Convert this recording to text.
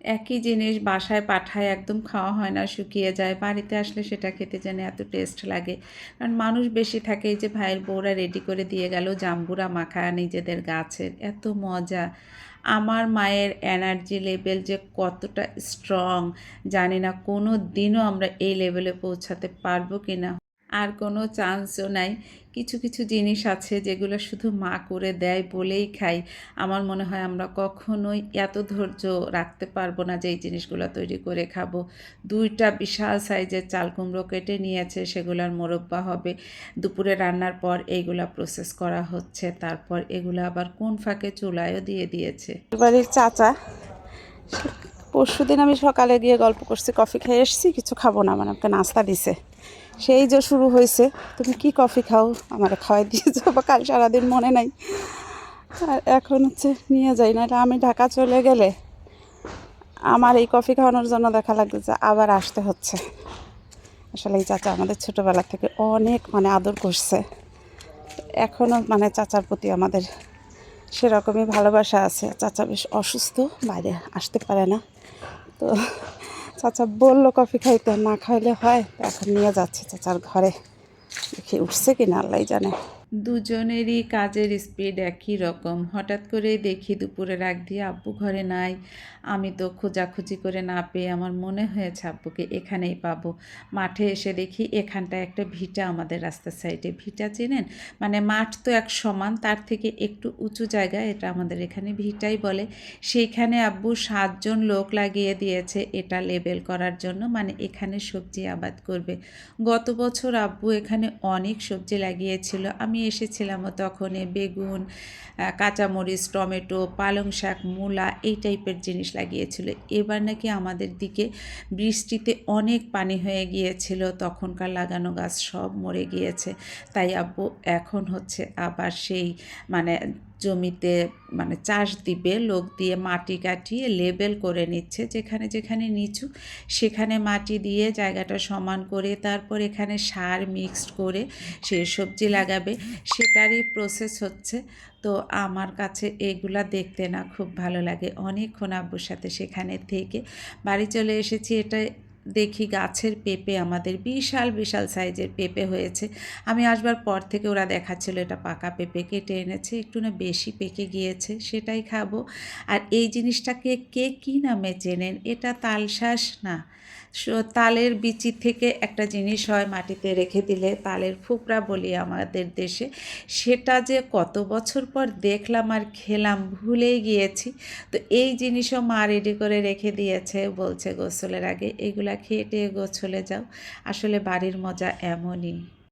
একই জিনিস বাসায় পাঠায়, একদম খাওয়া হয় না, শুকিয়ে যায়। বাড়িতে আসলে সেটা খেতে যেন এত টেস্ট লাগে। কারণ মানুষ বেশি থাকে, এই যে ভাইয়ের বউরা রেডি করে দিয়ে গেল জাম্বুরা মাখা নিজেদের গাছের, এত মজা। আমার মায়ের এনার্জি লেভেল যে কতটা স্ট্রং জানি না কোনো দিনও আমরা এই লেভেলে পৌঁছাতে পারব কি না আর কোনো চান্সও নাই। কিছু কিছু জিনিস আছে যেগুলো শুধু মা করে দেয় বলেই খাই। আমার মনে হয় আমরা কখনোই এত ধৈর্য রাখতে পারব না যে এই জিনিসগুলো তৈরি করে খাব। দুইটা বিশাল সাইজের চাল কুমড়ো কেটে নিয়েছে, সেগুলোর মোরব্বা হবে। দুপুরে রান্নার পর এইগুলা প্রসেস করা হচ্ছে। তারপর এগুলো আবার কোন ফাঁকে চুলায়ও দিয়ে দিয়েছে। বাড়ির চাচা পরশু দিন আমি সকালে গিয়ে গল্প করছি, কফি খেয়ে এসেছি, কিছু খাব না মানে আমাকে নাস্তা দিছে। সেই যে শুরু হয়েছে, তুমি কি কফি খাও? আমার খাওয়াই দিয়েছ, বা কাল সারাদিন মনে নাই। আর এখন হচ্ছে নিয়ে যাই না আমি ঢাকা চলে গেলে আমার এই কফি খাওয়ানোর জন্য দেখা লাগবে যে আবার আসতে হচ্ছে। আসলে এই চাচা আমাদের ছোটোবেলা থেকে অনেক মানে আদর করছে। এখনও মানে চাচার প্রতি আমাদের সেরকমই ভালোবাসা আছে। চাচা বেশ অসুস্থ, বাইরে আসতে পারে না। তো চাচা বলল, কফি খাইতে না খাইলে হয়? এখন নিয়ে যাচ্ছে চাচার ঘরে। দেখি উঠছে কি না আল্লাহ জানে। দুজনেরই কাজের স্পিড একই রকম। হঠাৎ করে দেখি দুপুরে রাগ দিয়ে আব্বু ঘরে নাই। আমি তো খোঁজাখুঁজি করে না পেয়ে আমার মনে হয়েছে আব্বুকে এখানেই পাবো। মাঠে এসে দেখি এখানটায় একটা ভিটা আমাদের রাস্তার সাইডে ভিটা চেনেন? মানে মাঠ তো এক সমান, তার থেকে একটু উঁচু জায়গা, এটা আমাদের এখানে ভিটাই বলে। সেইখানে আব্বু সাতজন লোক লাগিয়ে দিয়েছে এটা লেবেল করার জন্য মানে এখানে সবজি আবাদ করবে। গত বছর আব্বু এখানে অনেক সবজি লাগিয়েছিল। আমি এসেছিলামও তখন বেগুন কাঁচামরিচ, টমেটো, পালং শাক, মূলা এই টাইপের জিনিস লাগিয়েছিল। এবার নাকি আমাদের দিকে বৃষ্টিতে অনেক পানি হয়ে গিয়েছিল, তখনকার লাগানো গাছ সব মরে গিয়েছে। তাই আব্বু এখন হচ্ছে আবার সেই মানে জমিতে মানে চাষ দিবে, লোক দিয়ে মাটি কাটিয়ে লেবেল করে নিচ্ছে যেখানে যেখানে নিচু, সেখানে মাটি দিয়ে জায়গাটা সমান করে তারপর এখানে সার মিক্সড করে সে সবজি লাগাবে। সেটারই প্রসেস হচ্ছে। তো আমার কাছে এগুলা দেখতে না খুব ভালো লাগে। অনেকক্ষণ আব্বুর সাথে সেখানে থেকে বাড়ি চলে এসেছি। এটা দেখি গাছের পেঁপে আমাদের বিশাল বিশাল সাইজের পেঁপে হয়েছে। আমি আসবার পর থেকে ওরা দেখাচ্ছিল এটা পাকা পেঁপে, কেটে এনেছে, একটু না বেশি পেকে গিয়েছে, সেটাই খাব। আর এই জিনিসটাকে কে কী নামে চেনেন? এটা তালশাঁস না। তালের বিচি থেকে একটা জিনিস হয় মাটিতে রেখে দিলে, তালের ফুপড়া বলি আমাদের দেশে। সেটা যে কত বছর পর দেখলাম আর খেলাম ভুলেই গিয়েছি। তো এই জিনিসও মা রেডি করে রেখে দিয়েছে, বলছে গোসলের আগে। এগুলা খেয়ে টেয়ে গোসলে যাও। আসলে বাড়ির মজা এমনই।